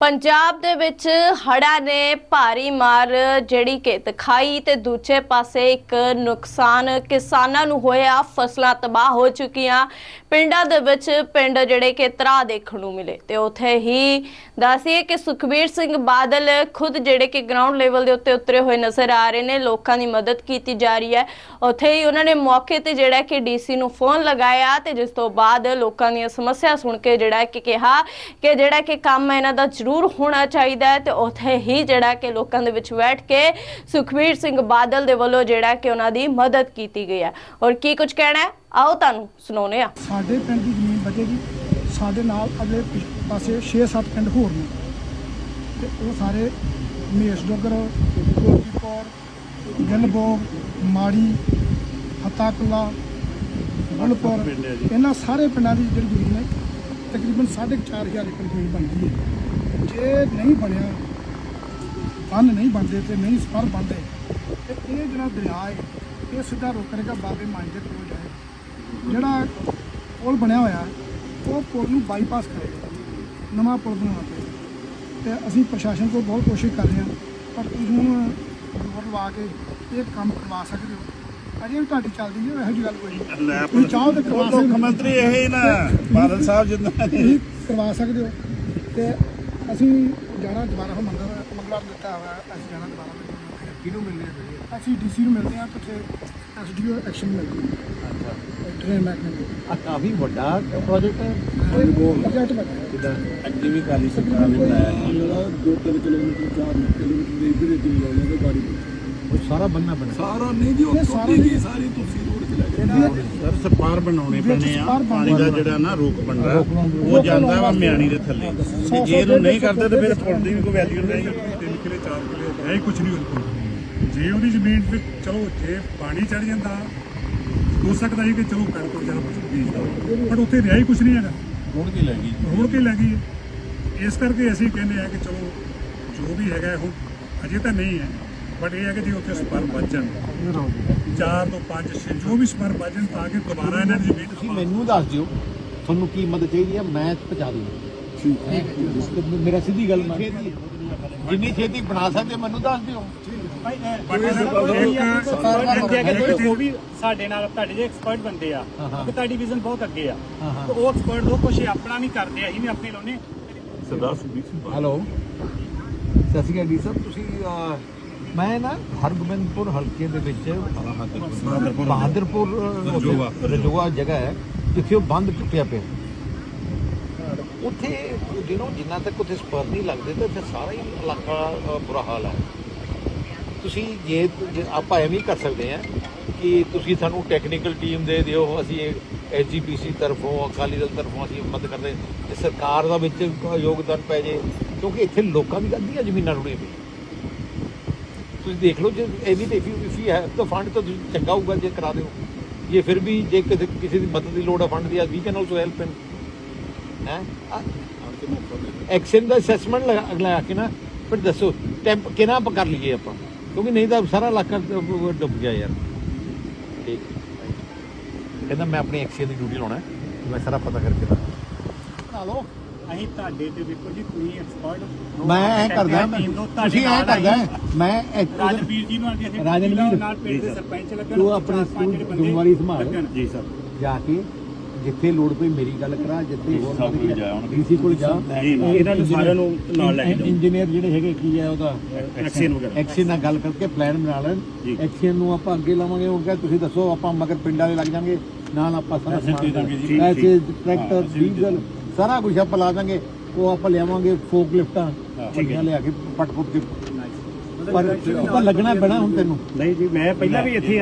ਪੰਜਾਬ ਦੇ ਵਿੱਚ ਹੜ੍ਹਾਂ ਨੇ ਭਾਰੀ ਮਾਰ ਜਿਹੜੀ ਕਿ ਦਿਖਾਈ ਤੇ ਦੂਜੇ ਪਾਸੇ ਇੱਕ ਨੁਕਸਾਨ ਕਿਸਾਨਾਂ ਨੂੰ ਹੋਇਆ, ਫਸਲਾਂ ਤਬਾਹ ਹੋ ਚੁੱਕੀਆਂ। ਪਿੰਡਾਂ ਦੇ ਵਿੱਚ ਪਿੰਡ ਜਿਹੜੇ ਕਿ ਤਰਾ ਦੇਖਣ ਨੂੰ ਮਿਲੇ ਤੇ ਉੱਥੇ ਹੀ ਦੱਸੀਏ ਕਿ ਸੁਖਬੀਰ ਸਿੰਘ ਬਾਦਲ ਖੁਦ ਜਿਹੜੇ ਕਿ ਗਰਾਊਂਡ ਲੈਵਲ ਦੇ ਉੱਤੇ ਉਤਰੇ ਹੋਏ ਨਜ਼ਰ ਆ ਰਹੇ ਨੇ, ਲੋਕਾਂ ਦੀ ਮਦਦ ਕੀਤੀ ਜਾ ਰਹੀ ਹੈ। ਉੱਥੇ ਹੀ ਉਹਨਾਂ ਨੇ ਮੌਕੇ ਤੇ ਜਿਹੜਾ ਕਿ ਡੀਸੀ ਨੂੰ ਫੋਨ ਲਗਾਇਆ ਤੇ ਜਿਸ ਤੋਂ ਬਾਅਦ ਲੋਕਾਂ ਦੀਆਂ ਸਮੱਸਿਆ ਸੁਣ ਕੇ ਜਿਹੜਾ ਕਿ ਕਿਹਾ ਕਿ ਜਿਹੜਾ ਕਿ ਕੰਮ ਇਹਨਾਂ ਦਾ ਜ਼ਰੂਰ ਹੋਣਾ ਚਾਹੀਦਾ ਹੈ ਤੇ ਉੱਥੇ ਹੀ ਜਿਹੜਾ ਕਿ ਲੋਕਾਂ ਦੇ ਵਿੱਚ ਬੈਠ ਕੇ ਸੁਖਬੀਰ ਸਿੰਘ ਬਾਦਲ ਦੇ ਵੱਲੋਂ ਜਿਹੜਾ ਕਿ ਉਹਨਾਂ ਦੀ ਮਦਦ ਕੀਤੀ ਗਈ ਹੈ। ਔਰ ਕੀ ਕੁਝ ਕਹਿਣਾ ਹੈ? ਆਓ ਤੁਹਾਨੂੰ ਸੁਣਾਉਂਦੇ ਆ ਸਾਡੇ ਪਿੰਡ ਦੀ ਜ਼ਮੀਨ ਬਚੇਗੀ ਸਾਡੇ ਨਾਲ ਅਗਲੇ ਪਾਸੇ 6-7 ਪਿੰਡ ਹੋਰ ਨੇ। ਤੇ ਉਹ ਸਾਰੇ ਮੇਸ਼ ਡੋਗਰ ਕੋਟੀਪੁਰ ਗਿੱਲਬੋਗ ਮਾੜੀ ਹਤਾਕੁਲਾ ਗੁਲਪੁਰ ਇਹਨਾਂ ਸਾਰੇ ਪਿੰਡਾਂ ਦੀ ਜਿਹੜੀ ਜ਼ਮੀਨ ਹੈ ਤਕਰੀਬਨ 4500 ਏਕੜ ਜ਼ਮੀਨ ਬਣਦੀ ਹੈ। ਜੇ ਨਹੀਂ ਬਣਿਆ ਬੰਨ ਨਹੀਂ ਬਣਦੇ ਤੇ ਨਹੀਂ ਸਪਰ ਬਣਦੇ ਤੇ ਇਹ ਜਿਹੜਾ ਦਰਿਆ ਹੈ ਇਹ ਸਿੱਧਾ ਰੋਕ ਕਰੇਗਾ ਬਾਬੇ ਮਾਂਜ ਦੇ ਕੋਲ ਜਾਏ। ਜਿਹੜਾ ਪੁਲ ਬਣਿਆ ਹੋਇਆ ਉਹ ਪੁਲ ਨੂੰ ਬਾਈਪਾਸ ਕਰੇਗਾ ਨਵਾਂ ਪੁਲ ਬਣਾਉਣਾ ਪਏਗਾ ਤੇ ਅਸੀਂ ਪ੍ਰਸ਼ਾਸਨ ਕੋਲ ਬਹੁਤ ਕੋਸ਼ਿਸ਼ ਕਰ ਰਹੇ ਹਾਂ ਪਰ ਤੁਸੀਂ ਹੁਣ ਜ਼ੋਰ ਲਵਾ ਕੇ ਇਹ ਕੰਮ ਕਰਵਾ ਸਕਦੇ ਹੋ। ਅਜੇ ਵੀ ਤੁਹਾਡੀ ਚੱਲਦੀ ਹੈ ਇਹੋ ਜਿਹੀ ਗੱਲ ਕੋਈ ਨਹੀਂ। ਤੁਸੀਂ ਚਾਹੋ ਤੇ ਕਰਵਾ ਮੁੱਖ ਸਕਦੇ ਹੋ। ਮੰਤਰੀ ਇਹ ਹੀ ਨਾ ਬਾਦਲ ਸਾਹਿਬ ਜਿੰਨਾ ਕਰਵਾ ਸਕਦੇ ਹੋ। ਤੇ ਅਸੀਂ ਜਾਣਾ ਦੁਬਾਰਾ ਹੁਣ ਮੰਗਲ ਮੰਗਲਵਾਰ ਦਿੱਤਾ ਹੋਇਆ ਅਸੀਂ ਜਾਣਾ ਦੁਬਾਰਾ ਕਿਹਨੂੰ ਮਿਲਨੇ ਅਸੀਂ ਡੀਸੀ ਨੂੰ ਮਿਲਦੇ ਹਾਂ ਤੇ ਉੱਥੇ ਐਸਡੀਓ ਐਕਸ਼ਨ ਮਿਲਦੀ ਹੈ। ਅੱਛਾ। ਟ੍ਰੇਨ ਮੈਕਨੇ ਆ ਕਾਫੀ ਵੱਡਾ ਪ੍ਰੋਜੈਕਟ ਹੈ। ਪ੍ਰੋਜੈਕਟ ਬਣਿਆ ਅੱਗੇ ਵੀ ਕਾਲੀ ਸਰਕਾਰ ਨੇ ਬਣਾਇਆ। ਸੀ। ਦੋ ਤਿੰਨ ਕਿਲੋਮੀਟਰ ਚਾਰ ਕਿਲੋਮੀਟਰ ਦੀ ਵੀਰੇ ਦੀ ਲਾਉਣਾ ਤੇ ਗਾੜੀ। ਉਹ ਸਾਰਾ ਬੰਨਾ ਬਣਾ ਸਾਰਾ ਨਹੀਂ ਜੀ ਉਹ ਇਹ ਸਾਰਾ ਟੁੱਟੀ ਨਹੀਂ। ਗਈ ਸਾਰੀ ਤੁਸੀਂ ਸਰ ਸਪਾਰ ਬਣਾਉਣੇ ਵਿੱਚ ਪੈਣੇ ਆ। ਸਪਾਰ ਪਾਣੀ ਦਾ ਬਣਨਾ। ਜਿਹੜਾ ਨਾ ਰੋਕ ਬਣਦਾ ਰੋਕਣਾ ਉਹ ਜਾਂਦਾ ਵਾ ਮਿਆਣੀ ਦੇ ਥੱਲੇ। ਤੇ ਜੇ ਇਹਨੂੰ ਨਹੀਂ ਕਰਦੇ ਤੇ ਫਿਰ ਪੁਲ ਦੀ ਵੀ ਕੋਈ ਵੈਲਿਊ ਨਹੀਂ ਤਿੰਨ ਕਿਲੇ ਚਾਰ ਕਿਲੇ ਹੈ ਹੀ ਕੁਝ ਨਹੀਂ ਉਹਦੇ ਕੋਲ ਜੇ ਉਹਦੀ ਜ਼ਮੀਨ ਤੇ ਚਲੋ ਜੇ ਪਾਣੀ ਚੜ ਜਾਂਦਾ ਹੋ ਸਕਦਾ ਹੈ ਕਿ ਚਲੋ ਕਣਕ ਵਗੈਰਾ ਕੁਝ ਬੀਜਦਾ ਪਰ ਉੱਥੇ ਰਿਹਾ ਹੀ ਕੁਝ ਨਹੀਂ ਹੈਗਾ। ਰੋੜ ਕੇ ਲੈ ਗਈ ਰੋੜ ਕੇ ਲੱਗ ਗਈ ਹੈ। ਇਸ ਕਰਕੇ ਅਸੀਂ ਕਹਿੰਦੇ ਆ ਕਿ ਚਲੋ ਜੋ ਵੀ ਹੈਗਾ ਹੁਣ ਅਜੇ ਤਾਂ ਨਹੀਂ ਹੈ। ਬਟ ਇਹ ਹੈ ਕਿ ਜੇ ਉੱਥੇ ਸਪਰ ਬਚਣ ਚਾਰ ਤੋਂ ਪੰਜ ਛੇ ਜੋ ਵੀ ਸਪਰ ਬਚਣ ਤਾਂ ਕਿ ਦੁਬਾਰਾ ਇਹਨਾਂ ਦੀ ਜ਼ਮੀਨ ਤੁਸੀਂ ਮੈਨੂੰ ਦੱਸ ਦਿਓ ਤੁਹਾਨੂੰ ਕੀ ਮਦਦ ਚਾਹੀਦੀ ਹੈ ਮੈਂ ਪਹੁੰਚਾ ਦੂੰਗਾ। ਠੀਕ ਹੈ। ਮੇਰਾ ਸਿੱਧੀ ਗੱਲ ਮੈਂ ਜਿੰਨੀ ਛੇਤੀ ਬਣਾ ਸਕਦੇ ਮੈਨੂੰ ਦੱਸ ਦਿਓ। ਬਟ ਇੱਕ ਉਹ ਵੀ ਸਾਡੇ ਨਾਲ ਤੁਹਾਡੇ ਜੇ ਐਕਸਪਰਟ ਬੰਦੇ ਆ। ਕਿ ਤੁਹਾਡੀ ਵਿਜ਼ਨ ਬਹੁਤ ਅੱਗੇ ਆ। ਤੇ ਉਹ ਐਕਸਪਰਟ ਉਹ ਕੁਛ ਆਪਣਾ ਨਹੀਂ ਕਰਦੇ ਅਸੀਂ ਵੀ ਆਪਣੇ ਲਾਉਨੇ ਸਰਦਾਰ ਸੁਖਬੀਰ ਸਿੰਘ ਹੈਲੋ। ਸਤਿ ਸ਼੍ਰੀ ਅਕਾਲ ਜੀ ਸਰ ਤੁਸੀਂ ਮੈਂ ਨਾ ਹਰਗੋਬਿੰਦਪੁਰ ਹਲਕੇ ਦੇ ਵਿੱਚ ਬਹਾਦਰਪੁਰ ਰਜੋਆ। ਜਗ੍ਹਾ ਹੈ ਜਿੱਥੇ ਉਹ ਬੰਦ ਟੁੱਟਿਆ ਪਿਆ। ਉੱਥੇ ਦਿਨੋਂ ਜਿੰਨਾ ਤੱਕ ਉੱਥੇ ਸਪਰ ਨਹੀਂ ਲੱਗਦੇ ਤਾਂ ਫਿਰ ਸਾਰਾ ਹੀ ਇਲਾਕਾ ਬੁਰਾ ਹਾਲ ਹੈ। ਤੁਸੀਂ ਜੇ ਆਪਾਂ ਐਵੇਂ ਕਰ ਸਕਦੇ ਹਾਂ ਕਿ ਤੁਸੀਂ ਸਾਨੂੰ ਟੈਕਨੀਕਲ ਟੀਮ ਦੇ ਦਿਓ ਅਸੀਂ ਐਸਜੀਪੀਸੀ ਤਰਫੋਂ ਅਕਾਲੀ ਦਲ ਤਰਫੋਂ ਅਸੀਂ ਮਦਦ ਕਰਦੇ ਤੇ ਸਰਕਾਰ ਦਾ ਵਿੱਚ ਯੋਗਦਾਨ ਪੈ ਜੇ ਕਿਉਂਕਿ ਇੱਥੇ ਲੋਕਾਂ ਦੀ ਅੱਧੀਆਂ ਜ਼ਮੀਨਾਂ ਰੁੜੀਆਂ ਪਈਆਂ। ਤੁਸੀਂ ਦੇਖ ਲਓ, ਜੇ ਐਨੀ ਤੇ ਇਫ ਯੂ ਹੈਵ ਤਾਂ ਫੰਡ ਤਾਂ ਚੰਗਾ ਹੋਊਗਾ ਜੇ ਕਰਾ ਦਿਓ। ਜੇ ਫਿਰ ਵੀ, ਜੇ ਕਿਸੇ ਕਿਸੇ ਦੀ ਮਦਦ ਦੀ ਲੋੜ ਹੈ fund the we can also help in ਹੈ? ਐਕਸ਼ਨ ਦਾ ਅਸੈਸਮੈਂਟ ਲਗਾ ਕੇ ਨਾ, ਫਿਰ ਦੱਸੋ ਟੈਂਪ ਕਿਹਨਾਂ ਆਪਾਂ ਕਰ ਲਈਏ ਆਪਾਂ? ਕਿਉਂਕਿ ਨਹੀਂ ਤਾਂ ਸਾਰਾ ਇਲਾਕਾ ਡੁੱਬ ਗਿਆ ਯਾਰ। ਠੀਕ। ਕਹਿੰਦਾ ਮੈਂ ਆਪਣੀ ਐਕਸ਼ਨ ਦੀ ਡਿਊਟੀ ਲਾਉਣਾ ਮੈਂ ਸਾਰਾ ਪਤਾ ਕਰਕੇ ਦੱਸ ਲਓ। ਅਸੀਂ ਤੁਹਾਡੇ ਤੇ ਵੇਖੋ ਜੀ ਤੁਸੀਂ ਐਕਸਪਰਟ ਮੈਂ ਐ ਕਰਦਾ ਮੈਂ ਤੁਸੀਂ ਐ ਕਰਦਾ ਮੈਂ ਇੱਕ- ਰਾਜਵੀਰ ਜੀ ਨੂੰ ਰਾਜਨਵੀਰ। ਨਾਲ ਪਿੰਡ ਦੇ ਸਰਪੰਚ ਲੱਗਣ ਤੂੰ ਆਪਣੇ ਸਕੂਲ ਜ਼ਿੰਮੇਵਾਰੀ ਸੰਭਾਲ। ਜੀ ਸਰ ਜਾ ਕੇ ਜਿੱਥੇ ਲੋੜ ਪਈ ਮੇਰੀ ਗੱਲ ਕਰਾ ਜਿੱਥੇ ਹੋਰ ਸਭ ਕੋਲ ਜਾ। ਡੀਸੀ ਕੋਲ ਜਾ। ਇਹਨਾਂ ਨੂੰ ਸਾਰਿਆਂ ਨੂੰ ਨਾਲ ਲੈ ਜਾਓ। ਇੰਜੀਨੀਅਰ ਜਿਹੜੇ ਹੈਗੇ ਕੀ ਹੈ ਉਹਦਾ ਐਕਸੀਅਨ ਵਗੈਰਾ ਐਕਸੀਅਨ ਨਾਲ ਗੱਲ ਕਰਕੇ ਪਲਾਨ ਬਣਾ ਲੈਣ। ਐਕਸੀਅਨ ਨੂੰ ਆਪਾਂ ਅੱਗੇ ਲਾਵਾਂਗੇ ਉਹ ਕਹੇ ਤੁਸੀਂ ਦੱਸੋ ਆਪਾਂ ਮਗਰ ਪਿੰਡਾਂ ਵਾਲੇ ਲੱਗ ਜਾਾਂਗੇ ਨਾਲ ਆਪਾਂ ਸਾਰਾ ਦੇ ਜੀ। ਪੈਸੇ। ਟਰੈਕਟਰ ਦੇ ਡੀਜ਼ਲ ਸਾਰਾ ਕੁਝ ਆਪਾਂ ਲਾ ਦਾਂਗੇ ਉਹ ਆਪਾਂ ਲਿਆਵਾਂਗੇ ਫੋਕ ਲਿਫਟਾਂ ਵੱਡੀਆਂ ਲਿਆ ਕੇ ਪਟ ਪੁੱਟ ਕੇ ਪਰ ਆਪਾਂ ਲੱਗਣਾ ਪੈਣਾ ਹੁਣ ਤੈਨੂੰ। ਨਹੀਂ ਜੀ ਮੈਂ ਪਹਿਲਾਂ ਵੀ ਇੱਥੇ